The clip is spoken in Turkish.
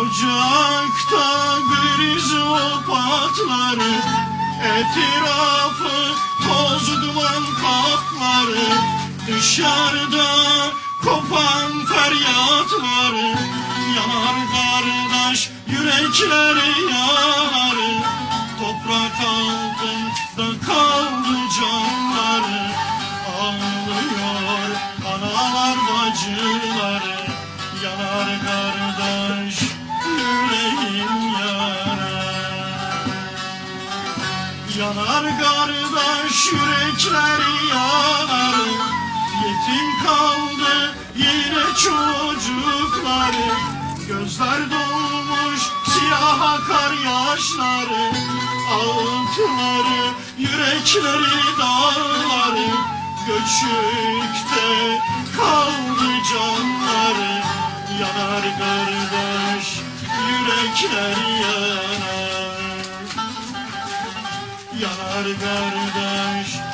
Ocakta grizopatları Etrafı toz duman kapları Dışarıda kopan feryatları Yanar kardeş yürekleri yanar Toprak altında kaldı canları Ağlıyor analar bacıları Yanar kardeş Yanar kardeş yürekleri yanar. Yetim kaldı yine çocukları Gözler dolmuş siyah akar yaşları Altları yürekleri dağları Göçükte kaldı canları Yanar kardeş yürekler yanar Yanar kardeş